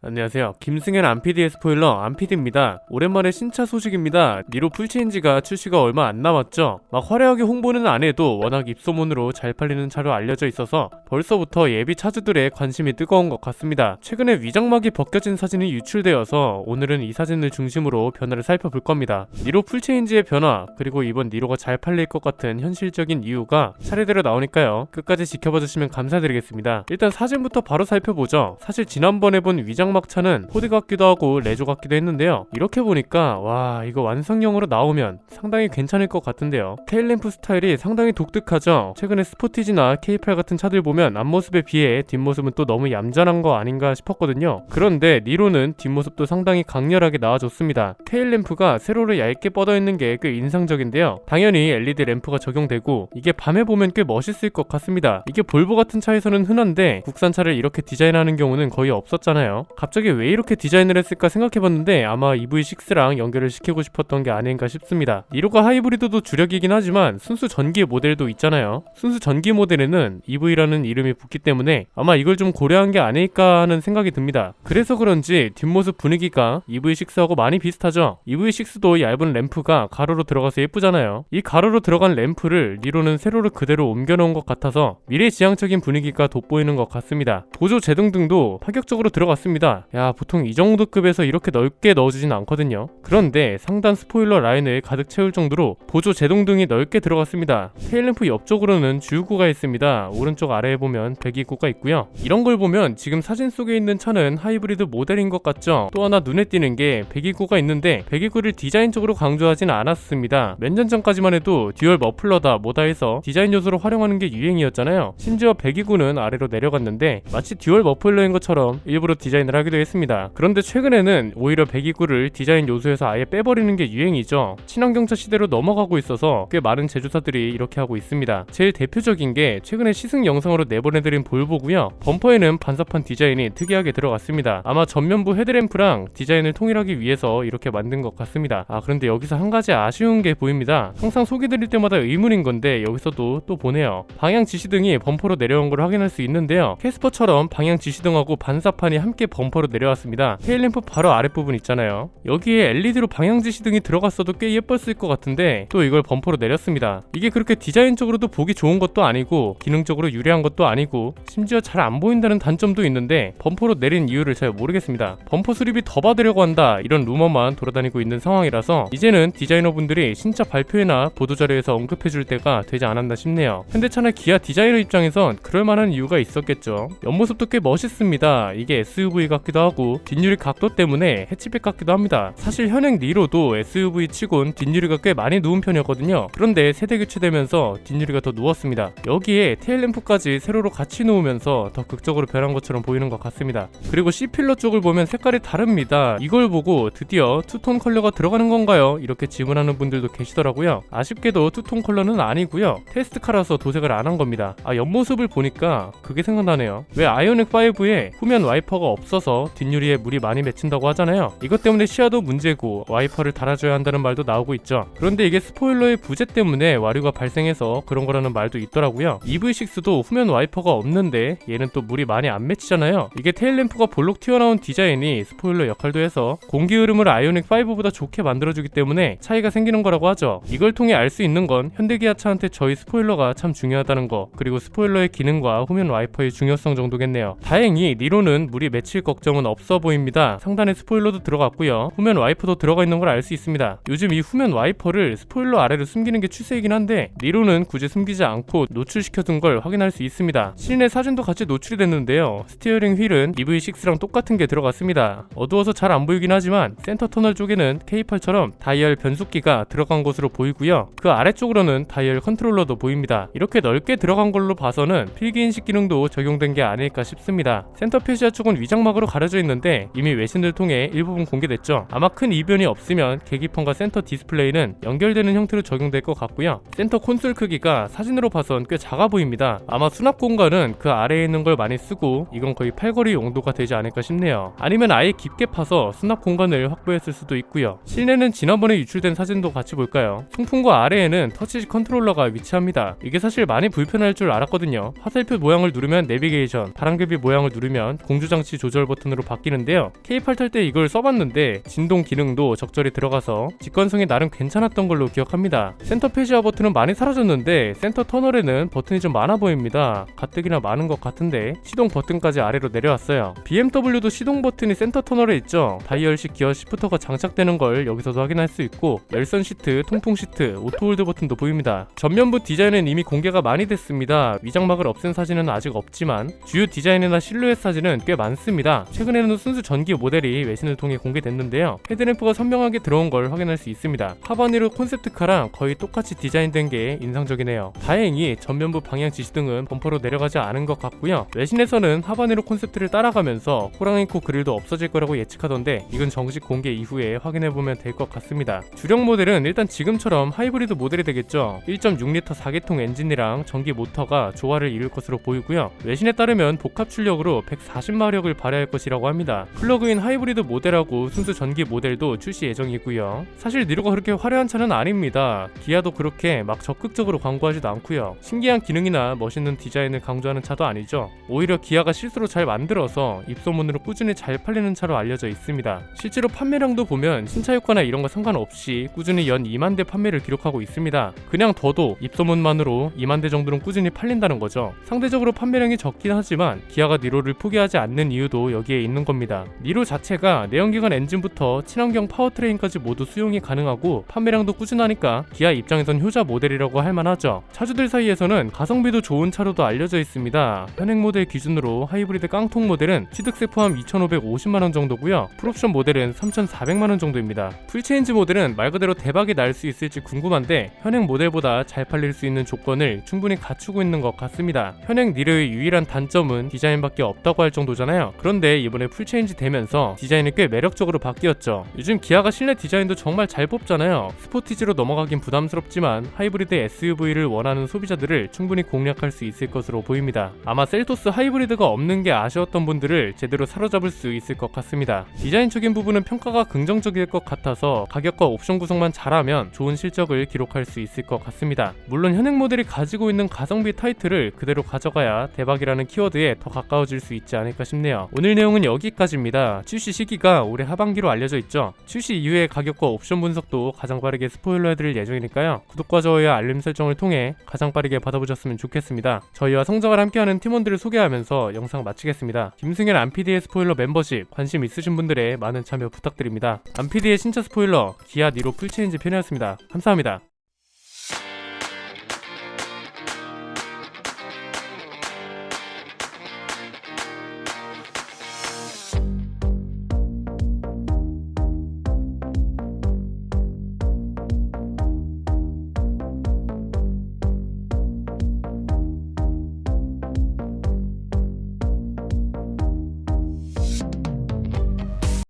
안녕하세요. 김승현 안PD의 스포일러 안PD입니다. 오랜만에 신차 소식입니다. 니로 풀체인지가 출시가 얼마 안 남았죠. 막 화려하게 홍보는 안 해도 워낙 입소문으로 잘 팔리는 차로 알려져 있어서 벌써부터 예비 차주들의 관심이 뜨거운 것 같습니다. 최근에 위장막이 벗겨진 사진이 유출되어서 오늘은 이 사진을 중심으로 변화를 살펴볼 겁니다. 니로 풀체인지의 변화 그리고 이번 니로가 잘 팔릴 것 같은 현실적인 이유가 차례대로 나오니까요. 끝까지 지켜봐 주시면 감사드리겠습니다. 일단 사진부터 바로 살펴보죠. 사실 지난번에 본 위장 막 차는 포드 같기도 하고 레조 같기도 했는데요. 이렇게 보니까 와 이거 완성형으로 나오면 상당히 괜찮을 것 같은데요. 테일램프 스타일이 상당히 독특하죠. 최근에 스포티지나 K8 같은 차들 보면 앞모습에 비해 뒷모습은 또 너무 얌전한 거 아닌가 싶었거든요. 그런데 니로는 뒷모습도 상당히 강렬하게 나와줬습니다. 테일램프가 세로로 얇게 뻗어 있는 게 꽤 인상적인데요. 당연히 LED 램프가 적용되고 이게 밤에 보면 꽤 멋있을 것 같습니다. 이게 볼보 같은 차에서는 흔한데 국산차를 이렇게 디자인하는 경우는 거의 없었잖아요. 갑자기 왜 이렇게 디자인을 했을까 생각해봤는데 아마 EV6랑 연결을 시키고 싶었던 게 아닌가 싶습니다. 니로가 하이브리드도 주력이긴 하지만 순수 전기 모델도 있잖아요. 순수 전기 모델에는 EV라는 이름이 붙기 때문에 아마 이걸 좀 고려한 게 아닐까 하는 생각이 듭니다. 그래서 그런지 뒷모습 분위기가 EV6하고 많이 비슷하죠. EV6도 얇은 램프가 가로로 들어가서 예쁘잖아요. 이 가로로 들어간 램프를 니로는 세로로 그대로 옮겨놓은 것 같아서 미래지향적인 분위기가 돋보이는 것 같습니다. 보조 제동등도 파격적으로 들어갔습니다. 야 보통 이 정도 급에서 이렇게 넓게 넣어주진 않거든요. 그런데 상단 스포일러 라인을 가득 채울 정도로 보조 제동 등이 넓게 들어갔습니다. 테일램프 옆쪽으로는 주유구가 있습니다. 오른쪽 아래에 보면 배기구가 있고요. 이런 걸 보면 지금 사진 속에 있는 차는 하이브리드 모델인 것 같죠? 또 하나 눈에 띄는 게 배기구가 있는데 배기구를 디자인적으로 강조하진 않았습니다. 몇 년 전까지만 해도 듀얼 머플러다 뭐다 해서 디자인 요소로 활용하는 게 유행이었잖아요. 심지어 배기구는 아래로 내려갔는데 마치 듀얼 머플러인 것처럼 일부러 디자인을 하기도 했습니다. 그런데 최근에는 오히려 배기구를 디자인 요소에서 아예 빼버리는 게 유행이죠. 친환경차 시대로 넘어가고 있어서 꽤 많은 제조사들이 이렇게 하고 있습니다. 제일 대표적인 게 최근에 시승 영상으로 내보내드린 볼보고요. 범퍼에는 반사판 디자인이 특이하게 들어갔습니다. 아마 전면부 헤드램프랑 디자인을 통일하기 위해서 이렇게 만든 것 같습니다. 아 그런데 여기서 한 가지 아쉬운 게 보입니다. 항상 소개드릴 때마다 의문인 건데 여기서도 또 보네요. 방향 지시등이 범퍼로 내려온 걸 확인할 수 있는데요. 캐스퍼처럼 방향 지시등하고 반사판이 함께 범 퍼로 내려왔습니다. 테일램프 바로 아랫부분 있잖아요. 여기에 LED로 방향 지시등이 들어갔어도 꽤 예뻤을 것 같은데 또 이걸 범퍼로 내렸습니다. 이게 그렇게 디자인적으로도 보기 좋은 것도 아니고 기능적으로 유리한 것도 아니고 심지어 잘 안 보인다는 단점도 있는데 범퍼로 내린 이유를 잘 모르겠습니다. 범퍼 수립이 더 받으려고 한다 이런 루머만 돌아다니고 있는 상황이라서 이제는 디자이너분들이 신차 발표회나 보도자료에서 언급해줄 때가 되지 않았나 싶네요. 현대차나 기아 디자이너 입장에선 그럴 만한 이유가 있었겠죠. 옆모습도 꽤 멋있습니다. 이게 SUV 같기도 하고 뒷유리 각도 때문에 해치백 같기도 합니다. 사실 현행 니로도 SUV 치곤 뒷유리가 꽤 많이 누운 편이었거든요. 그런데 세대 교체되면서 뒷유리가 더 누웠습니다. 여기에 테일램프까지 세로로 같이 놓으면서 더 극적으로 변한 것처럼 보이는 것 같습니다. 그리고 C필러 쪽을 보면 색깔이 다릅니다. 이걸 보고 드디어 투톤 컬러가 들어가는 건가요? 이렇게 질문하는 분들도 계시더라고요. 아쉽게도 투톤 컬러는 아니고요. 테스트카라서 도색을 안 한 겁니다. 아 옆모습을 보니까 그게 생각나네요. 왜 아이오닉 5에 후면 와이퍼가 없 어서 뒷유리에 물이 많이 맺힌다고 하잖아요. 이것 때문에 시야도 문제고 와이퍼를 달아줘야 한다는 말도 나오고 있죠. 그런데 이게 스포일러의 부재 때문에 와류가 발생해서 그런 거라는 말도 있더라고요. EV6도 후면 와이퍼가 없는데 얘는 또 물이 많이 안 맺히잖아요. 이게 테일램프가 볼록 튀어나온 디자인이 스포일러 역할도 해서 공기 흐름을 아이오닉 5보다 좋게 만들어주기 때문에 차이가 생기는 거라고 하죠. 이걸 통해 알 수 있는 건 현대기아차한테 저희 스포일러가 참 중요하다는 거 그리고 스포일러의 기능과 후면 와이퍼의 중요성 정도겠네요. 다행히 니로는 물이 맺힐 걱정은 없어 보입니다. 상단에 스포일러도 들어갔고요. 후면 와이퍼도 들어가 있는 걸 알 수 있습니다. 요즘 이 후면 와이퍼를 스포일러 아래로 숨기는 게 추세이긴 한데 니로는 굳이 숨기지 않고 노출시켜둔 걸 확인할 수 있습니다. 실내 사진도 같이 노출이 됐는데요. 스티어링 휠은 EV6랑 똑같은 게 들어갔습니다. 어두워서 잘 안 보이긴 하지만 센터 터널 쪽에는 K8처럼 다이얼 변속기가 들어간 것으로 보이고요. 그 아래쪽으로는 다이얼 컨트롤러도 보입니다. 이렇게 넓게 들어간 걸로 봐서는 필기 인식 기능도 적용된 게 아닐까 싶습니다. 센터 표시아 쪽은 위장막 으로 가려져 있는데 이미 외신들 통해 일부분 공개됐죠. 아마 큰 이변이 없으면 계기판과 센터 디스플레이는 연결되는 형태로 적용될 것 같고요. 센터 콘솔 크기가 사진으로 봐선 꽤 작아 보입니다. 아마 수납 공간은 그 아래에 있는 걸 많이 쓰고 이건 거의 팔걸이 용도가 되지 않을까 싶네요. 아니면 아예 깊게 파서 수납 공간을 확보했을 수도 있고요. 실내는 지난번에 유출된 사진도 같이 볼까요? 송풍구 아래에는 터치 컨트롤러가 위치합니다. 이게 사실 많이 불편할 줄 알았거든요. 화살표 모양을 누르면 내비게이션, 바람개비 모양을 누르면 공조장치 조절 버튼으로 바뀌는데요. K8 탈때 이걸 써봤는데 진동 기능도 적절히 들어가서 직관성이 나름 괜찮았던 걸로 기억합니다. 센터 페시아 버튼은 많이 사라졌는데 센터 터널에는 버튼이 좀 많아 보입니다. 가뜩이나 많은 것 같은데 시동 버튼까지 아래로 내려왔어요. BMW도 시동 버튼이 센터 터널에 있죠. 다이얼식 기어 시프터가 장착되는 걸 여기서도 확인할 수 있고 열선 시트, 통풍 시트, 오토홀드 버튼도 보입니다. 전면부 디자인은 이미 공개가 많이 됐습니다. 위장막을 없앤 사진은 아직 없지만 주요 디자인이나 실루엣 사진은 꽤 많습니다. 최근에는 순수 전기 모델이 외신을 통해 공개됐는데요. 헤드램프가 선명하게 들어온 걸 확인할 수 있습니다. 하바네로 콘셉트카랑 거의 똑같이 디자인된 게 인상적이네요. 다행히 전면부 방향 지시등은 범퍼로 내려가지 않은 것 같고요. 외신에서는 하바네로 콘셉트를 따라가면서 호랑이코 그릴도 없어질 거라고 예측하던데 이건 정식 공개 이후에 확인해 보면 될 것 같습니다. 주력 모델은 일단 지금처럼 하이브리드 모델이 되겠죠. 1.6L 4기통 엔진이랑 전기 모터가 조화를 이룰 것으로 보이고요. 외신에 따르면 복합 출력으로 140마력을 발휘할 것이라고 합니다. 플러그인 하이브리드 모델하고 순수 전기 모델도 출시 예정이고요. 사실 니로가 그렇게 화려한 차는 아닙니다. 기아도 그렇게 막 적극적으로 광고하지도 않고요. 신기한 기능이나 멋있는 디자인을 강조하는 차도 아니죠. 오히려 기아가 실수로 잘 만들어서 입소문으로 꾸준히 잘 팔리는 차로 알려져 있습니다. 실제로 판매량도 보면 신차 효과나 이런 거 상관없이 꾸준히 연 2만 대 판매를 기록하고 있습니다. 그냥 더도 입소문만으로 2만 대 정도는 꾸준히 팔린다는 거죠. 상대적으로 판매량이 적긴 하지만 기아가 니로를 포기하지 않는 이유도 여기에 있는 겁니다. 니로 자체가 내연기관 엔진부터 친환경 파워트레인까지 모두 수용이 가능하고 판매량도 꾸준하니까 기아 입장에선 효자 모델이라고 할 만하죠. 차주들 사이에서는 가성비도 좋은 차로도 알려져 있습니다. 현행 모델 기준으로 하이브리드 깡통 모델은 취득세 포함 2,550만 원 정도고요. 풀옵션 모델은 3,400만 원 정도입니다. 풀체인지 모델은 말 그대로 대박이 날 수 있을지 궁금한데 현행 모델보다 잘 팔릴 수 있는 조건을 충분히 갖추고 있는 것 같습니다. 현행 니르의 유일한 단점은 디자인밖에 없다고 할 정도잖아요. 그런 데 이번에 풀체인지 되면서 디자인이 꽤 매력적으로 바뀌었죠. 요즘 기아가 실내 디자인도 정말 잘 뽑잖아요. 스포티지로 넘어가긴 부담스럽지만 하이브리드 SUV를 원하는 소비자들을 충분히 공략할 수 있을 것으로 보입니다. 아마 셀토스 하이브리드가 없는 게 아쉬웠던 분들을 제대로 사로잡을 수 있을 것 같습니다. 디자인적인 부분은 평가가 긍정적일 것 같아서 가격과 옵션 구성만 잘하면 좋은 실적을 기록할 수 있을 것 같습니다. 물론 현행 모델이 가지고 있는 가성비 타이틀을 그대로 가져가야 대박이라는 키워드에 더 가까워질 수 있지 않을까 싶네요. 오늘 내용은 여기까지입니다. 출시 시기가 올해 하반기로 알려져 있죠. 출시 이후의 가격과 옵션 분석도 가장 빠르게 스포일러 해드릴 예정이니까요. 구독과 좋아요 알림 설정을 통해 가장 빠르게 받아보셨으면 좋겠습니다. 저희와 성장을 함께하는 팀원들을 소개하면서 영상 마치겠습니다. 김승현 안피디의 스포일러 멤버십 관심 있으신 분들의 많은 참여 부탁드립니다. 안피디의 신차 스포일러 기아 니로 풀체인지 편이었습니다. 감사합니다.